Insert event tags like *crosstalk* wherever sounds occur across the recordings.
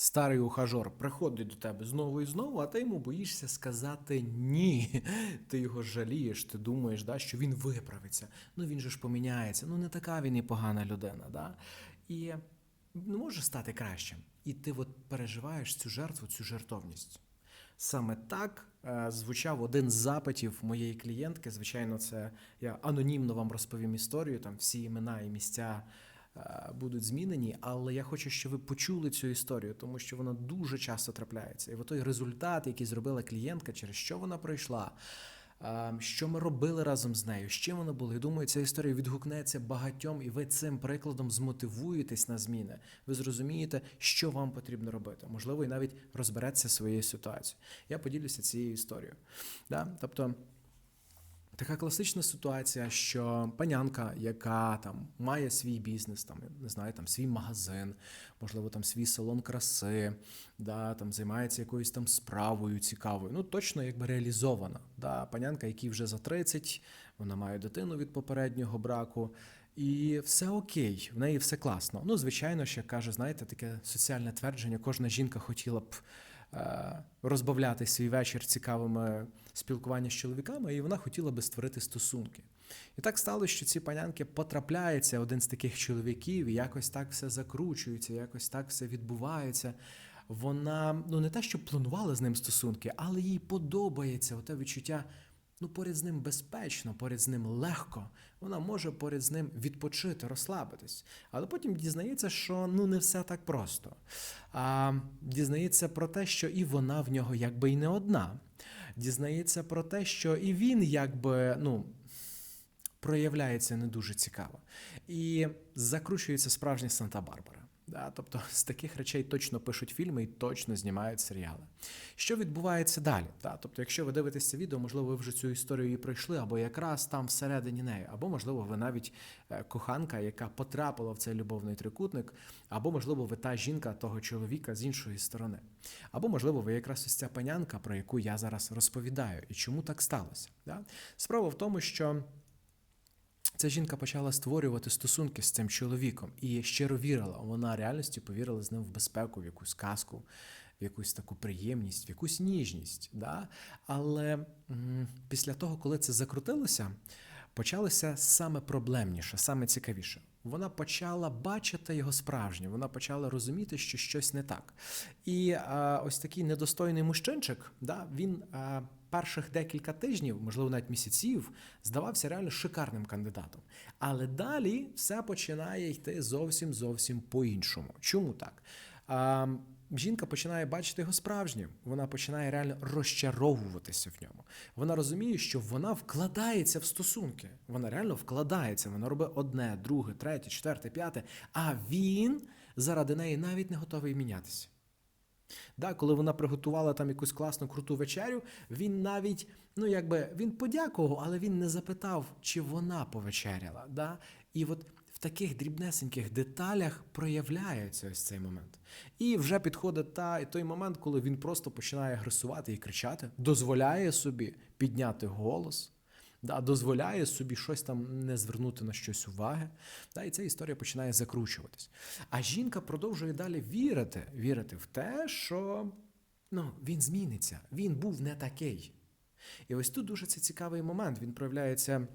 Старий ухажор приходить до тебе знову і знову, а ти йому боїшся сказати ні. Ти його жалієш, ти думаєш, да, що він виправиться. Ну він же ж поміняється. Ну не така він і погана людина. Да? І не може стати кращим. І ти от переживаєш цю жертву, цю жертовність. Саме так е, звучав один з запитів моєї клієнтки. Звичайно, це я анонімно вам розповім історію. Там всі імена і місця будуть змінені, але я хочу, щоб ви почули цю історію, тому що вона дуже часто трапляється. І от той результат, який зробила клієнтка, через що вона пройшла. е, Що ми робили разом з нею, з чим вона була? Я думаю, ця історія відгукнеться багатьом, і ви цим прикладом змотивуєтесь на зміни. Ви зрозумієте, що вам потрібно робити. Можливо, і навіть розбереться своєю ситуацією. Я поділюся цією історією. Да? Тобто. Така класична ситуація, що панянка, яка там має свій бізнес, там не знаю, там свій магазин, можливо, там свій салон краси, да, там займається якоюсь там справою цікавою. Ну точно якби реалізована. Да, панянка, якій вже за 30, вона має дитину від попереднього браку. І все окей, в неї все класно. Ну, звичайно, ще каже, знаєте, таке соціальне твердження. Кожна жінка хотіла б розбавляти свій вечір цікавими спілкування з чоловіками, і вона хотіла би створити стосунки. І так сталося, що ці панянки потрапляється один з таких чоловіків, і якось так все закручується, якось так все відбувається. Вона ну не те, що планувала з ним стосунки, але їй подобається оте відчуття. Ну, поряд з ним безпечно, поряд з ним легко. Вона може поряд з ним відпочити, розслабитись. Але потім дізнається, що ну не все так просто. А дізнається про те, що і вона в нього якби й не одна. Дізнається про те, що і він якби ну. Проявляється не дуже цікаво. І закручується справжня Санта-Барбара. Да, тобто з таких речей точно пишуть фільми і точно знімають серіали. Що відбувається далі? Да, тобто, якщо ви дивитесь це відео, можливо, ви вже цю історію і пройшли, або якраз там всередині неї, або, можливо, ви навіть е, коханка, яка потрапила в цей любовний трикутник, або, можливо, ви та жінка того чоловіка з іншої сторони. Або, можливо, ви якраз ось ця панянка, про яку я зараз розповідаю, і чому так сталося. Да? Справа в тому, що. Ця жінка почала створювати стосунки з цим чоловіком і щиро вірила. Вона реальності повірила з ним в безпеку, в якусь казку, в якусь таку приємність, в якусь ніжність. Да? Але м, після того, коли це закрутилося, почалося саме проблемніше, саме цікавіше. Вона почала бачити його справжнє, вона почала розуміти, що щось не так. І а, ось такий недостойний мужчинчик, да, він а, перших декілька тижнів, можливо, навіть місяців, здавався реально шикарним кандидатом. Але далі все починає йти зовсім зовсім по-іншому. Чому так? Жінка починає бачити його справжнім, вона починає реально розчаровуватися в ньому. Вона розуміє, що вона вкладається в стосунки. Вона реально вкладається, вона робить одне, друге, третє, четверте, п'яте, а він заради неї навіть не готовий мінятися. Да, коли вона приготувала там якусь класну круту вечерю, він навіть, ну якби він подякував, але він не запитав, чи вона повечеряла. Да? І от в таких дрібнесеньких деталях проявляється ось цей момент. І вже підходить та, той момент, коли він просто починає агресувати і кричати, дозволяє собі підняти голос. Да, дозволяє собі щось там не звернути на щось уваги. Да, і ця історія починає закручуватись. А жінка продовжує далі вірити, вірити в те, що ну, він зміниться, він був не такий. І ось тут дуже це цікавий момент. Він проявляється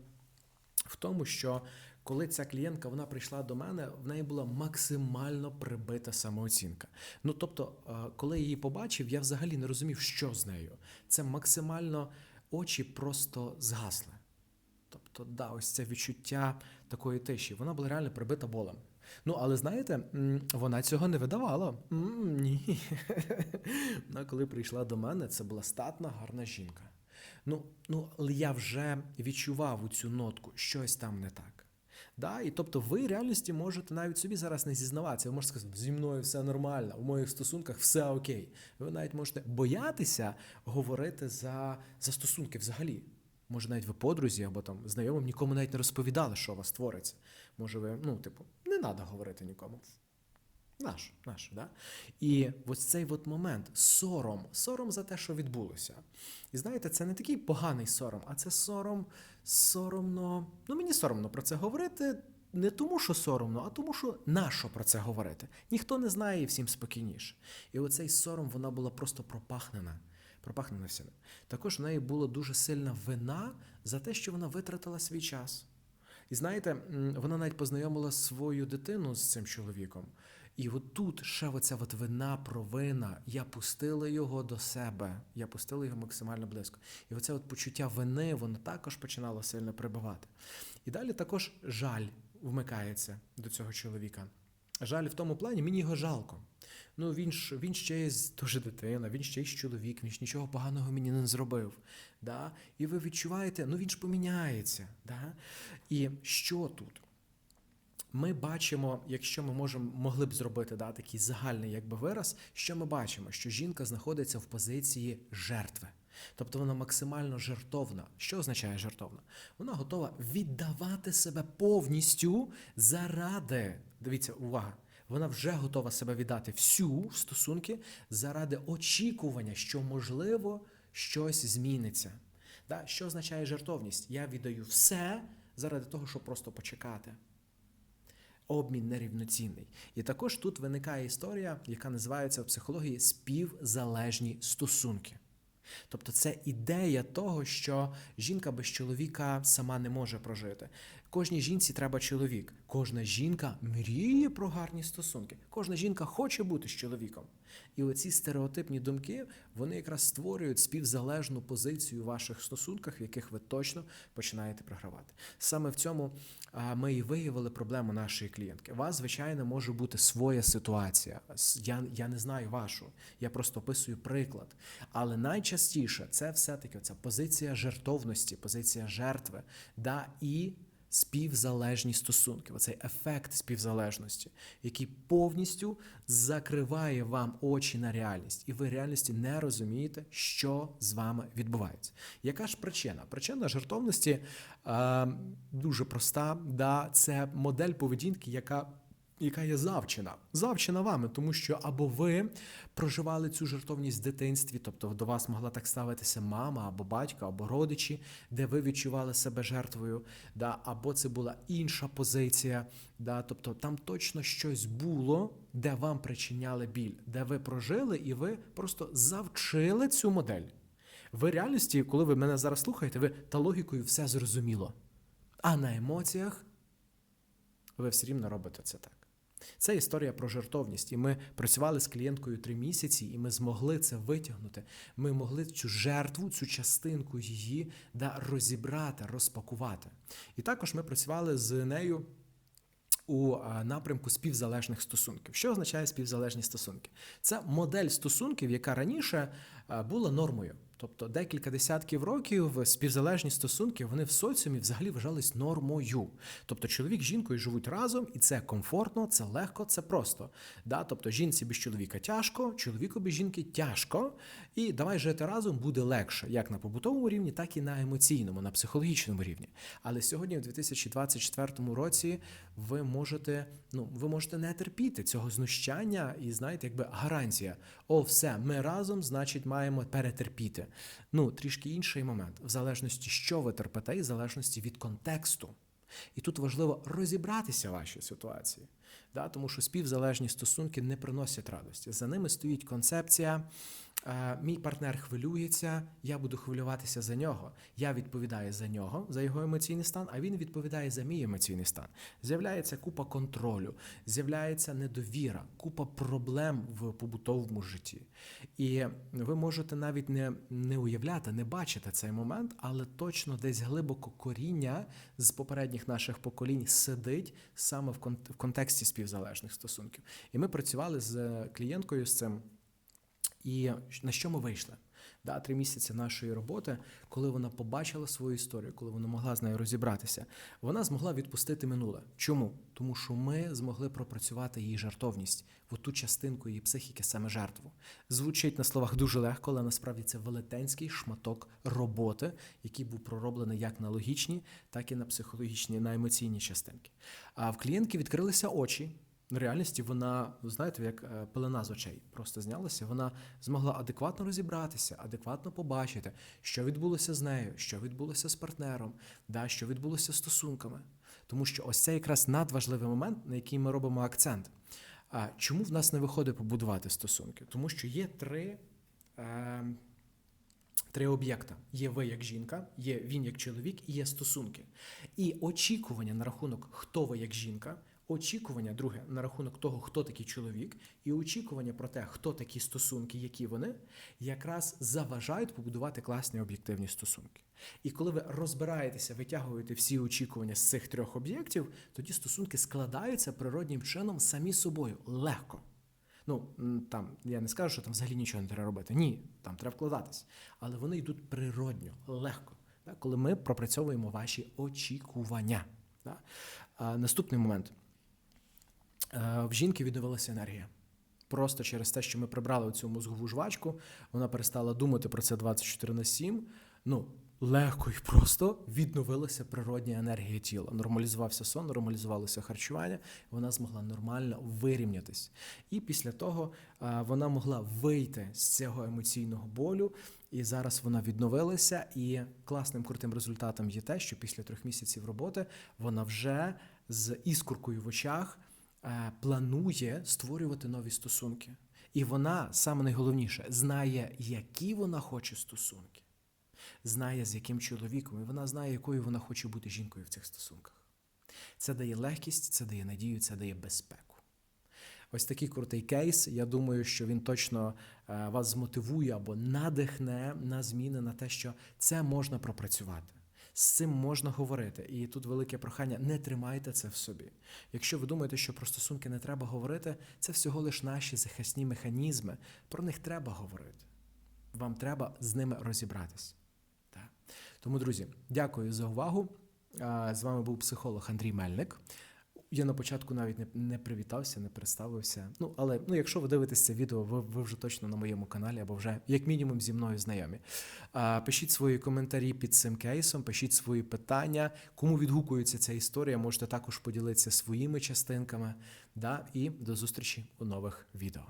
в тому, що коли ця клієнтка вона прийшла до мене, в неї була максимально прибита самооцінка. Ну тобто, е, коли я її побачив, я взагалі не розумів, що з нею. Це максимально очі просто згасли. Тобто, да, ось це відчуття такої тиші. Вона була реально прибита болем. Ну, але знаєте, вона цього не видавала. Ні. *laughs* Вона, коли прийшла до мене, це була статна, гарна жінка. Ну, ну, я вже відчував у цю нотку, щось там не так. Да? І тобто ви в реальності можете навіть собі зараз не зізнаватися. Ви можете сказати, зі мною все нормально, у моїх стосунках все окей. Ви навіть можете боятися говорити за, за стосунки взагалі. Може, навіть ви подрузі або там знайомим нікому навіть не розповідали, що у вас твориться. Може, ви, ну, типу, не треба говорити нікому. Наш, наш, да? І ось цей от момент сором, сором за те, що відбулося. І знаєте, це не такий поганий сором, а це сором, соромно. Ну, мені соромно про це говорити. не тому, що соромно, а тому, що нащо про це говорити. Ніхто не знає і всім спокійніше. І оцей сором вона була просто пропахнена. Пропахнена всім. Також в неї була дуже сильна вина за те, що вона витратила свій час. І знаєте, вона навіть познайомила свою дитину з цим чоловіком. І от тут ще оця от вина, провина. Я пустила його до себе, я пустила його максимально близько. І оце от почуття вини, воно також починало сильно прибивати. І далі також жаль вмикається до цього чоловіка. Жаль в тому плані, мені його жалко. Ну він ж він ще є теж дитина, він ще й чоловік, він ж нічого поганого мені не зробив. Да? І ви відчуваєте, ну він ж поміняється. Да? І що тут? Ми бачимо, якщо ми можемо могли б зробити да, такий загальний якби вираз, що ми бачимо, що жінка знаходиться в позиції жертви. Тобто вона максимально жертовна. Що означає жертовна? Вона готова віддавати себе повністю заради. Дивіться, увага! Вона вже готова себе віддати всю в стосунки заради очікування, що можливо щось зміниться. Що означає жертовність? Я віддаю все заради того, щоб просто почекати обмін нерівноцінний. І також тут виникає історія, яка називається в психології співзалежні стосунки. Тобто це ідея того, що жінка без чоловіка сама не може прожити. Кожній жінці треба чоловік. Кожна жінка мріє про гарні стосунки. Кожна жінка хоче бути з чоловіком. І оці стереотипні думки вони якраз створюють співзалежну позицію у ваших стосунках, в яких ви точно починаєте програвати. Саме в цьому ми і виявили проблему нашої клієнтки. У вас, звичайно, може бути своя ситуація. Я, я не знаю вашу, я просто описую приклад. Але найчастіше це все-таки ця позиція жертовності, позиція жертви, да, і співзалежні стосунки, оцей ефект співзалежності, який повністю закриває вам очі на реальність, і ви реальності не розумієте, що з вами відбувається. Яка ж причина? Причина жертовності е, дуже проста. Да, це модель поведінки, яка яка є завчена, завчена вами, тому що або ви проживали цю жертовність в дитинстві, тобто до вас могла так ставитися мама або батько, або родичі, де ви відчували себе жертвою, да, або це була інша позиція, да, тобто там точно щось було, де вам причиняли біль, де ви прожили, і ви просто завчили цю модель. Ви реальності, коли ви мене зараз слухаєте, ви та логікою все зрозуміло. А на емоціях ви все рівно робите це так. Це історія про жертовність. І ми працювали з клієнткою три місяці, і ми змогли це витягнути. Ми могли цю жертву, цю частинку її да, розібрати, розпакувати. І також ми працювали з нею. У напрямку співзалежних стосунків. Що означає співзалежні стосунки? Це модель стосунків, яка раніше була нормою. Тобто декілька десятків років співзалежні стосунки вони в соціумі взагалі вважались нормою. Тобто чоловік з жінкою живуть разом, і це комфортно, це легко, це просто. Да? Тобто жінці без чоловіка тяжко, чоловіку без жінки тяжко, і давай жити разом буде легше, як на побутовому рівні, так і на емоційному, на психологічному рівні. Але сьогодні, в 2024 році, ви можете, ну, ви можете не терпіти цього знущання, і знаєте, якби гарантія. О, все, ми разом, значить, маємо перетерпіти. Ну, трішки інший момент, в залежності, що ви терпите, і в залежності від контексту. І тут важливо розібратися в вашій ситуації, да? тому що співзалежні стосунки не приносять радості. За ними стоїть концепція. Е, Мій партнер хвилюється, я буду хвилюватися за нього. Я відповідаю за нього, за його емоційний стан, а він відповідає за мій емоційний стан. З'являється купа контролю, з'являється недовіра, купа проблем в побутовому житті. І ви можете навіть не, не уявляти, не бачити цей момент, але точно десь глибоко коріння з попередніх наших поколінь сидить саме в кон- в контексті співзалежних стосунків. І ми працювали з клієнткою з цим. І на що ми вийшли? Да, три місяці нашої роботи, коли вона побачила свою історію, коли вона могла з нею розібратися, вона змогла відпустити минуле. Чому? Тому що ми змогли пропрацювати її жартовність в ту частинку її психіки, саме жертву. Звучить на словах дуже легко, але насправді це велетенський шматок роботи, який був пророблений як на логічні, так і на психологічні, на емоційні частинки. А в клієнтки відкрилися очі. Реальності вона, знаєте, як е, пелена з очей просто знялася. Вона змогла адекватно розібратися, адекватно побачити, що відбулося з нею, що відбулося з партнером, да, що відбулося з стосунками. Тому що ось це якраз надважливий момент, на який ми робимо акцент. А чому в нас не виходить побудувати стосунки? Тому що є три. Е, Три об'єкта: є ви як жінка, є він як чоловік і є стосунки. І очікування на рахунок, хто ви як жінка, очікування, друге, на рахунок того, хто такий чоловік, і очікування про те, хто такі стосунки, які вони, якраз заважають побудувати класні об'єктивні стосунки. І коли ви розбираєтеся, витягуєте всі очікування з цих трьох об'єктів, тоді стосунки складаються природнім чином самі собою легко. Ну там я не скажу, що там взагалі нічого не треба робити. Ні, там треба вкладатись. Але вони йдуть природньо, легко, коли ми пропрацьовуємо ваші очікування. Наступний момент. Е, В жінки відновилася енергія. Просто через те, що ми прибрали цю мозгову жвачку, вона перестала думати про це 24 на 7. Ну, легко і просто відновилася природня енергія тіла. Нормалізувався сон, нормалізувалося харчування, вона змогла нормально вирівнятись. І після того е, вона могла вийти з цього емоційного болю. І зараз вона відновилася. І класним крутим результатом є те, що після трьох місяців роботи вона вже з іскоркою в очах планує створювати нові стосунки. І вона, саме найголовніше, знає, які вона хоче стосунки, знає, з яким чоловіком, і вона знає, якою вона хоче бути жінкою в цих стосунках. Це дає легкість, це дає надію, це дає безпеку. Ось такий крутий кейс. Я думаю, що він точно е, вас змотивує або надихне на зміни на те, що це можна пропрацювати. З цим можна говорити. І тут велике прохання: не тримайте це в собі. Якщо ви думаєте, що про стосунки не треба говорити, це всього лиш наші захисні механізми. Про них треба говорити. Вам треба з ними розібратись. Так. Тому, друзі, дякую за увагу. З вами був психолог Андрій Мельник. Я на початку навіть не, не привітався, не представився. Ну, але ну, якщо ви дивитесь це відео, ви, ви вже точно на моєму каналі або вже як мінімум зі мною знайомі. А, пишіть свої коментарі під цим кейсом, пишіть свої питання. Кому відгукується ця історія, можете також поділитися своїми частинками. Да? І до зустрічі у нових відео.